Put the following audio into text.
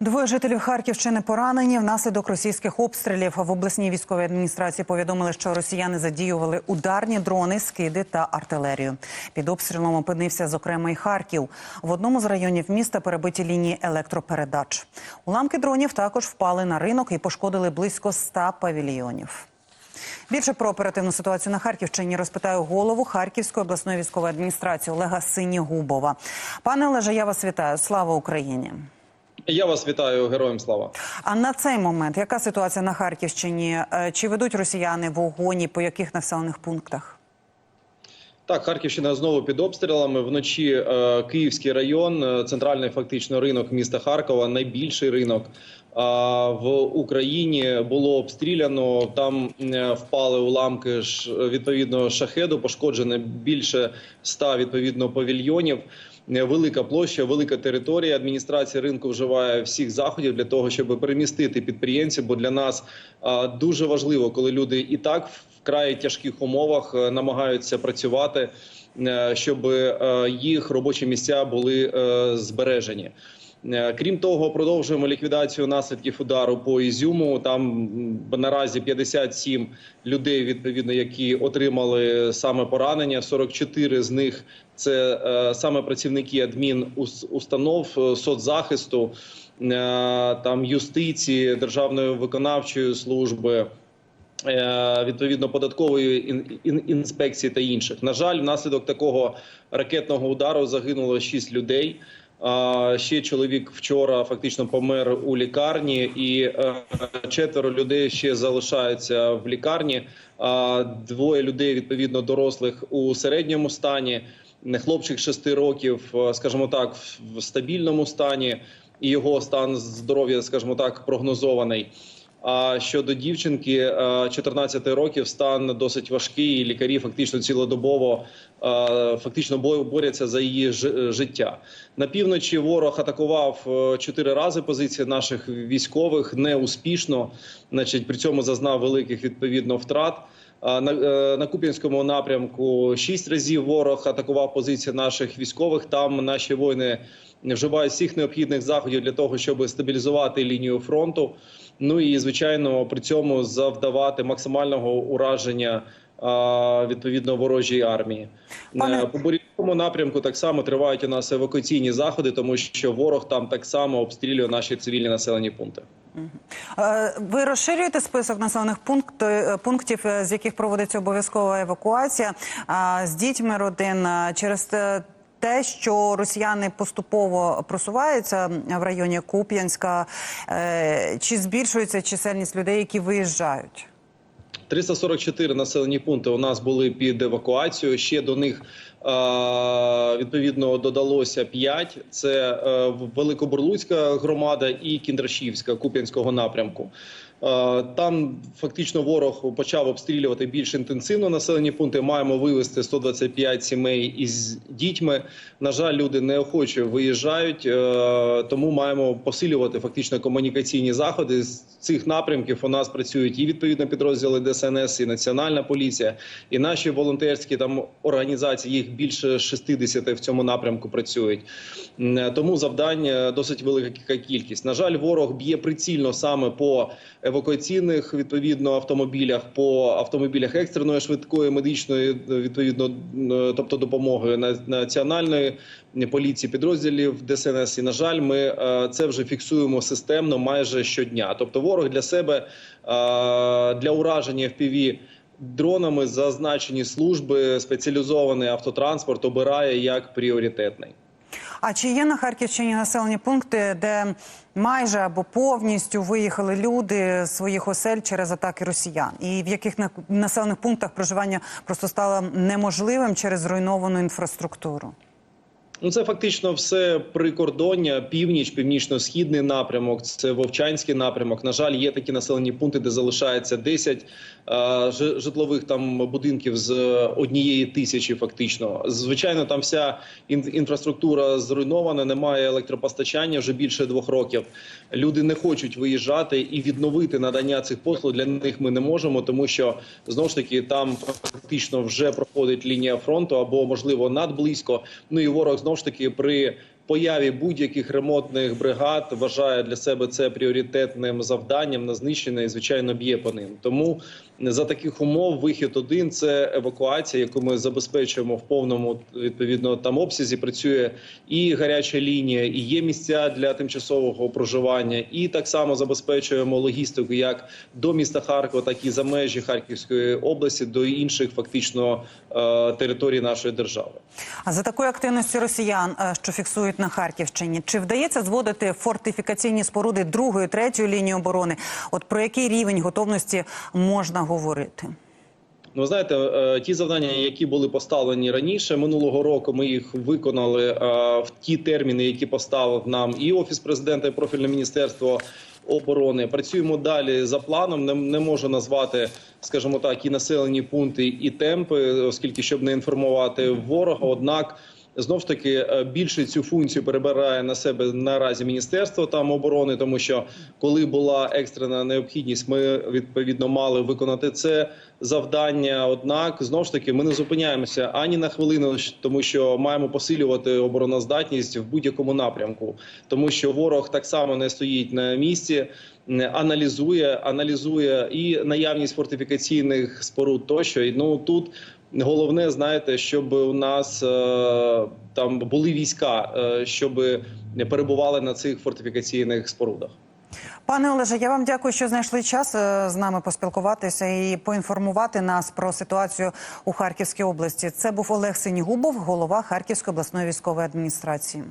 Двоє жителів Харківщини поранені внаслідок російських обстрілів. В обласній військовій адміністрації повідомили, що росіяни задіювали ударні дрони, скиди та артилерію. Під обстрілом опинився зокрема і Харків. В одному з районів міста перебиті лінії електропередач. Уламки дронів також впали на ринок і пошкодили близько 100 павільйонів. Більше про оперативну ситуацію на Харківщині розпитаю голову Харківської обласної військової адміністрації Олега Синігубова. Пане Олеже, я вас вітаю. Слава Україні. Я вас вітаю, героям слава. А на цей момент яка ситуація на Харківщині? Е, Чи ведуть росіяни вогонь і по яких населених пунктах? Так, Харківщина знову під обстрілами. Вночі е, Київський район, е, центральний фактично ринок міста Харкова, найбільший ринок е, в Україні було обстріляно. Там е, впали уламки ж відповідно шахеду, пошкоджено більше ста відповідно павільйонів. Велика площа, велика територія. Адміністрація ринку вживає всіх заходів для того, щоб перемістити підприємців. Бо для нас дуже важливо, коли люди і так вкрай тяжких умовах е, намагаються працювати, е, щоб е, їх робочі місця були збережені. Е, Крім того, продовжуємо ліквідацію наслідків удару по Ізюму. Там наразі 57 людей, відповідно, які отримали саме поранення. 44 з них це е, саме працівники адмінустанов, е, соцзахисту, там юстиції, державної виконавчої служби. Відповідно податкової ін- ін- інспекції та інших на жаль, внаслідок такого ракетного удару загинуло 6 людей. Ще чоловік вчора фактично помер у лікарні, і е, четверо людей ще залишаються в лікарні. Двоє людей відповідно дорослих у середньому стані. Хлопчик 6 років, е, скажімо так, в стабільному стані, і його стан здоров'я, скажімо так, прогнозований. А щодо дівчинки е, 14 років стан досить важкий. і Лікарі фактично цілодобово е, фактично бо- борються за її ж- життя. На півночі ворог атакував е, чотири рази позиції наших військових неуспішно. Значить, при цьому зазнав великих відповідно втрат. На, е, на Куп'янському напрямку шість разів ворог атакував позиції наших військових. Там наші воїни вживають всіх необхідних заходів для того, щоб стабілізувати лінію фронту. Ну і звичайно, при цьому завдавати максимального ураження відповідно ворожій армії. Пане- Е, По бурівському напрямку так само тривають у нас евакуаційні заходи, тому що ворог там так само обстрілює наші цивільні населені пункти. Е, Ви розширюєте список населених пункт- е, пунктів, е, з яких проводиться обов'язкова евакуація з дітьми родин через те- що росіяни поступово просуваються в районі Куп'янська, чи збільшується чисельність людей, які виїжджають? 344 населені пункти у нас були під евакуацією. Ще до них е, відповідно додалося 5. Це е, Великобурлуцька громада і Кіндрашівська Куп'янського напрямку. Е, Там фактично ворог почав обстрілювати більш інтенсивно населені пункти. Маємо вивезти 125 сімей із дітьми. На жаль, люди неохоче виїжджають, е, тому маємо посилювати фактично комунікаційні заходи з цих напрямків. У нас працюють і відповідно підрозділи ДСНС, і Національна поліція, і наші волонтерські там організації. Їх більше 60 в цьому напрямку працюють. Тому завдань е, досить велика кількість. На жаль, ворог б'є прицільно саме по евакуаційних відповідно автомобілях, по автомобілях екстреної швидкої медичної відповідно, тобто допомоги на- національної поліції, підрозділів ДСНС. І на жаль, ми е, це вже фіксуємо системно майже щодня. Тобто, ворог для себе е, для ураження FPV дронами зазначені служби спеціалізований автотранспорт обирає як пріоритетний. А чи є на Харківщині населені пункти, де майже або повністю виїхали люди з своїх осель через атаки росіян? І в яких населених пунктах проживання просто стало неможливим через зруйновану інфраструктуру? Ну, це фактично все прикордоння, північ, північно-східний напрямок. Це Вовчанський напрямок. На жаль, є такі населені пункти, де залишається 10 е, житлових там будинків з однієї тисячі. Фактично, звичайно, там вся ін- інфраструктура зруйнована, немає електропостачання вже більше двох років. Люди не хочуть виїжджати і відновити надання цих послуг для них ми не можемо, тому що знову ж таки там фактично вже проходить лінія фронту або можливо надблизько. Ну і ворог знову ж таки при появі будь-яких ремонтних бригад вважає для себе це пріоритетним завданням на знищення і звичайно б'є по ним. Тому за таких умов вихід один це евакуація, яку ми забезпечуємо в повному відповідно там обсязі. Працює і гаряча лінія, і є місця для тимчасового проживання, і так само забезпечуємо логістику як до міста Харкова, так і за межі Харківської області, до інших фактично е, територій нашої держави. А за такою активністю росіян, е, що фіксують на Харківщині, чи вдається зводити фортифікаційні споруди другої, третьої лінії оборони? От про який рівень готовності можна говорити? Ну, знаєте, е, ті завдання, які були поставлені раніше минулого року, ми їх виконали е, в ті терміни, які поставив нам і офіс президента, і профільне міністерство оборони. Працюємо далі за планом. Не, не можу назвати, скажімо так, і населені пункти, і темпи, оскільки щоб не інформувати ворога. Однак. Знов ж таки е, більше цю функцію перебирає на себе наразі міністерство там оборони, тому що коли була екстрена необхідність, ми відповідно мали виконати це завдання. Однак знов ж таки ми не зупиняємося ані на хвилину, тому що маємо посилювати обороноздатність в будь-якому напрямку, тому що ворог так само не стоїть на місці. Аналізує, аналізує і наявність фортифікаційних споруд тощо. І ну тут головне, знаєте, щоб у нас е, там були війська, е, щоб перебували на цих фортифікаційних спорудах. Пане Олеже, я вам дякую, що знайшли час е, з нами поспілкуватися і поінформувати нас про ситуацію у Харківській області. Це був Олег Синігубов, голова Харківської обласної військової адміністрації.